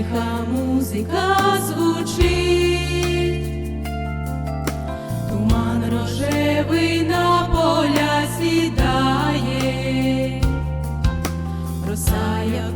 тиха музика звучить. Туман рожевий на поля сідає, роса, як